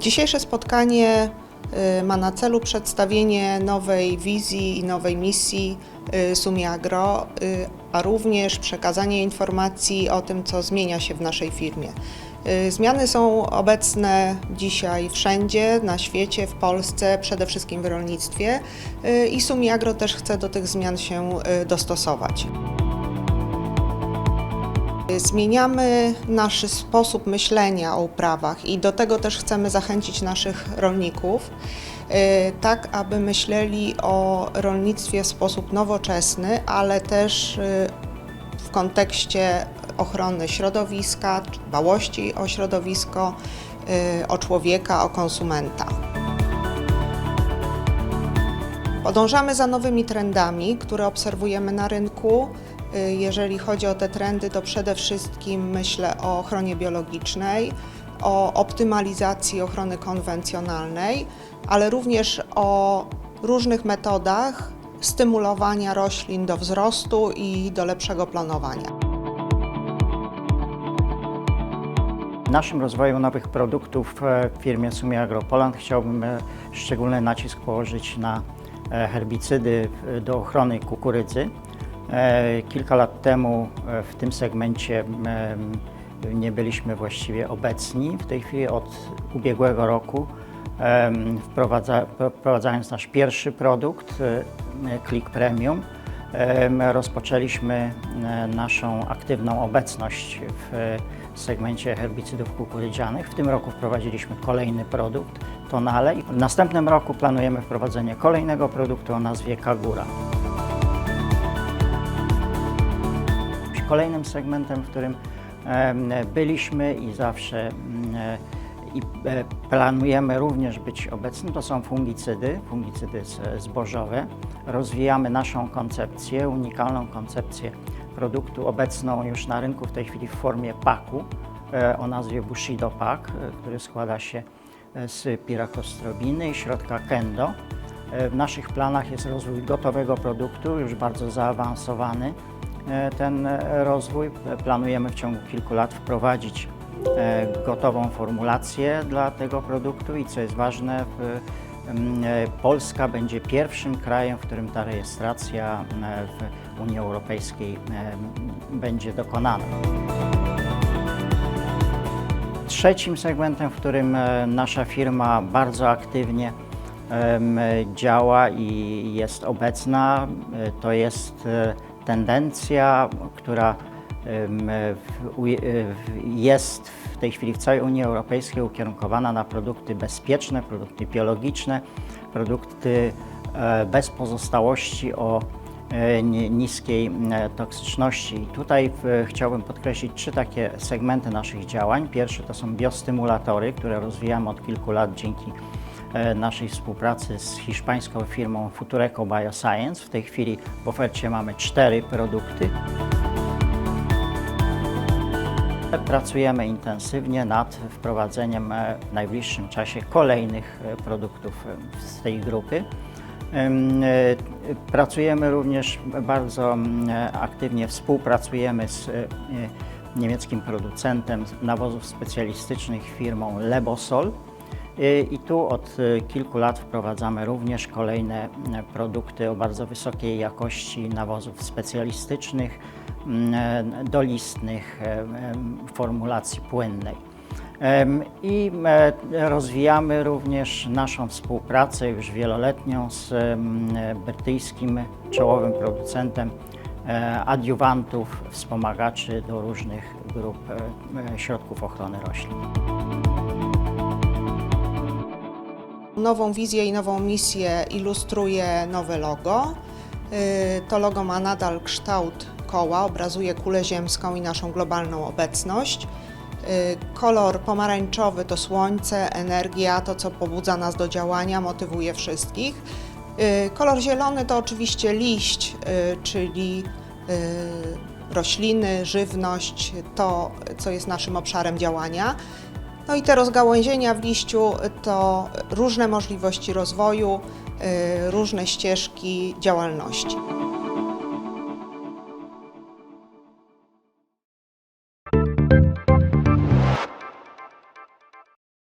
Dzisiejsze spotkanie y, ma na celu przedstawienie nowej wizji i nowej misji y, Sumi Agro, y, a również przekazanie informacji o tym, co zmienia się w naszej firmie. Zmiany są obecne dzisiaj wszędzie na świecie, w Polsce, przede wszystkim w rolnictwie i Sumi Agro też chce do tych zmian się dostosować. Zmieniamy nasz sposób myślenia o uprawach i do tego też chcemy zachęcić naszych rolników, y, tak aby myśleli o rolnictwie w sposób nowoczesny, ale też y, w kontekście ochrony środowiska, dbałości o środowisko, y, o człowieka, o konsumenta. Podążamy za nowymi trendami, które obserwujemy na rynku. Y, Jeżeli chodzi o te trendy, to przede wszystkim myślę o ochronie biologicznej, o optymalizacji ochrony konwencjonalnej, ale również o różnych metodach stymulowania roślin do wzrostu i do lepszego planowania. Naszym rozwoju nowych produktów e, w firmie Sumia Agropoland chciałbym e, szczególny nacisk położyć na herbicydy e, do ochrony kukurydzy. E, Kilka lat temu e, w tym segmencie nie byliśmy właściwie obecni. W tej chwili od ubiegłego roku wprowadzając nasz pierwszy produkt, Click Premium, Em, Rozpoczęliśmy e, naszą aktywną obecność w segmencie herbicydów kukurydzianych. W tym roku wprowadziliśmy kolejny produkt, Tonale. W następnym roku planujemy wprowadzenie kolejnego produktu o nazwie Kagura. Kolejnym segmentem, w którym byliśmy i zawsze mm, e, i e, planujemy również być obecni, to są fungicydy, fungicydy zbożowe. Rozwijamy naszą koncepcję, unikalną koncepcję produktu obecną już na rynku w tej chwili w formie paku e, o nazwie Bushido Pack, e, który składa się z pirakostrobiny i środka kendo. W naszych planach jest rozwój gotowego produktu, już bardzo zaawansowany ten rozwój. Planujemy w ciągu kilku lat wprowadzić gotową formulację dla tego produktu i co jest ważne, w, m, e, Polska będzie pierwszym krajem, w którym ta rejestracja e, w Unii Europejskiej e, będzie dokonana. Trzecim segmentem, w którym e, nasza firma bardzo aktywnie działa i jest obecna, e, to jest e, tendencja, która e, jest w tej chwili w całej Unii Europejskiej ukierunkowana na produkty bezpieczne, produkty biologiczne, produkty e, bez pozostałości o e, ni- niskiej e, toksyczności. I tutaj chciałbym podkreślić trzy takie segmenty naszych działań. Pierwszy to są biostymulatory, które rozwijamy od kilku lat dzięki e, naszej współpracy z hiszpańską firmą Futureco Bioscience. W tej chwili w ofercie mamy cztery produkty. Pracujemy intensywnie nad wprowadzeniem e, w najbliższym czasie kolejnych e, produktów e, z tej grupy. Em, Pracujemy również bardzo aktywnie, współpracujemy z niemieckim producentem nawozów specjalistycznych firmą Lebosol. Y, I tu od y, kilku lat wprowadzamy również kolejne mm, produkty o bardzo wysokiej jakości nawozów specjalistycznych, mm, dolistnych, formulacji płynnej. I rozwijamy również naszą współpracę już wieloletnią z em, brytyjskim czołowym producentem adiuwantów, wspomagaczy do różnych grup środków ochrony roślin. Nową wizję i nową misję ilustruje nowe logo. Y, To logo ma nadal kształt koła, obrazuje kulę ziemską i naszą globalną obecność. Y, Kolor pomarańczowy to słońce, energia, to co pobudza nas do działania, motywuje wszystkich. Y, Kolor zielony to oczywiście liść, czyli rośliny, żywność, to co jest naszym obszarem działania. No i te rozgałęzienia w liściu to różne możliwości rozwoju, y, różne ścieżki działalności.